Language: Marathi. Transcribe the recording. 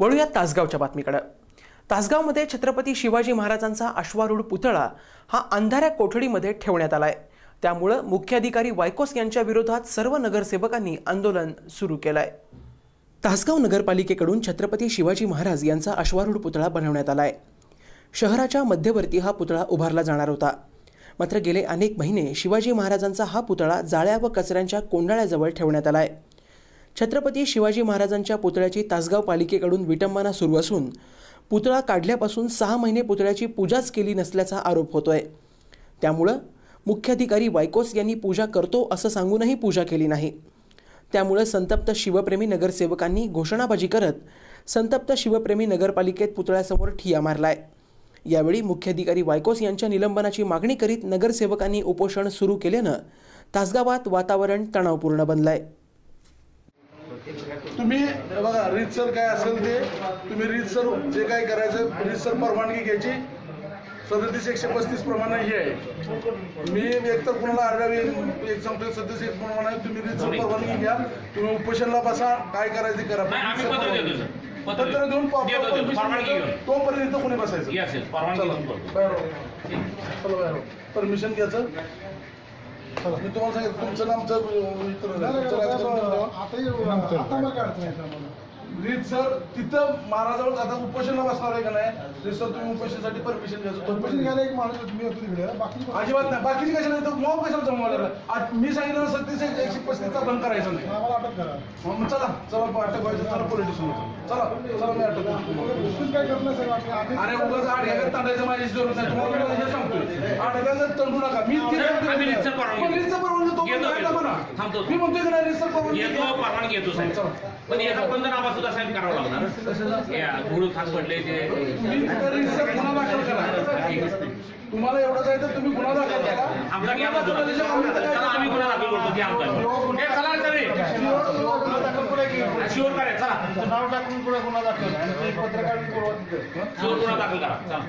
वळूया तासगावच्या बातमीकडे. तासगावमध्ये छत्रपती शिवाजी महाराजांचा अश्वारूढ पुतळा हा अंधाऱ्या कोठडीमध्ये ठेवण्यात आलाय. त्यामुळं मुख्याधिकारी वायकोस यांच्या विरोधात सर्व नगरसेवकांनी आंदोलन सुरू केलंय. तासगाव नगरपालिकेकडून छत्रपती शिवाजी महाराज यांचा अश्वारूढ पुतळा बनवण्यात आलाय. शहराच्या मध्यवर्ती हा पुतळा उभारला जाणार होता. मात्र गेले अनेक महिने शिवाजी महाराजांचा हा पुतळा जाळ्या व कचऱ्यांच्या कोंडाळ्याजवळ ठेवण्यात आलाय. छत्रपती शिवाजी महाराजांच्या पुतळ्याची तासगाव पालिकेकडून विटंबना सुरू असून पुतळा काढल्यापासून सहा महिने पुतळ्याची पूजाच केली नसल्याचा आरोप होतोय. त्यामुळं मुख्याधिकारी वायकोस यांनी पूजा करतो असं सांगूनही पूजा केली नाही. त्यामुळं संतप्त शिवप्रेमी नगरसेवकांनी घोषणाबाजी करत संतप्त शिवप्रेमी नगरपालिकेत पुतळ्यासमोर ठिया मारलाय. यावेळी मुख्याधिकारी वायकोस यांच्या निलंबनाची मागणी करीत नगरसेवकांनी उपोषण सुरू केल्यानं तासगावात वातावरण तणावपूर्ण बनलंय. तुम्ही हे बघा रीतसर काय असेल ते तुम्ही रीतसर जे काय करायचं रीतसर परवानगी घ्यायची. सदतीस एकशे पस्तीस प्रमाणे हे आहे. मी एक तर कुणाला अर्ध्यावी एक सांगतोय सदतीस एक प्रमाणे तुम्ही रीतसर परवानगी घ्या. तुम्ही उपोषणला बसा. काय करायचं करा. पत्र देऊन. तोपर्यंत कोणी बसायचं. बाहेर हो. परमिशन घ्यायचं. मी तुम्हाला सांगितलं तुमचं नामचं रीत सर तिथं महाराजावर आता उपोषणला बसणार आहे का नाही? रीत सर तुम्ही उपोषणासाठी परमिशन घ्यायचं परमिशन घ्यायला एक माणूस तुम्ही होतो तिकडे. बाकी अजिबात नाही. बाकीची कशाला येतं मॉब कशाला जमवायला आज मी सांगितलं सत्तीस एक- एकशे पस्तीसचा भंग करायचा नाही. आम्हाला अटक करा. मग चला चला अटक व्हायचं चला पोलीस स्टेशन चला चला मी अटक काय नाही सर अरे उगाच आठ घ्या तांडायचं माझी जरूरत नाही. तुम्हाला मी सांगतोय. आठ घ्या तंडू नका. मी रीतसर परवानगी पण रीतसर परवानगी तो पण घेतो, द्यायला घेतो. थांबतो. मी म्हणतोय की नाही परवानगी येतो घ्या. परवानगी येतो साहेब. पण याचा पंचनामा सुद्धा साहेब करावा लागणार. या धूळ खात पडले ते. गुन्हा दाखल करा. तुम्हाला एवढंच आहे तर तुम्ही गुन्हा दाखल करा. आमचा घ्या आम्ही गुन्हा दाखल करतो. घ्या आमचा. हे चला. शिवर करा चला. नाव टाकून पुढे गुन्हा दाखल. आणि ते पत्रकार शिवर गुन्हा दाखल करा. चला.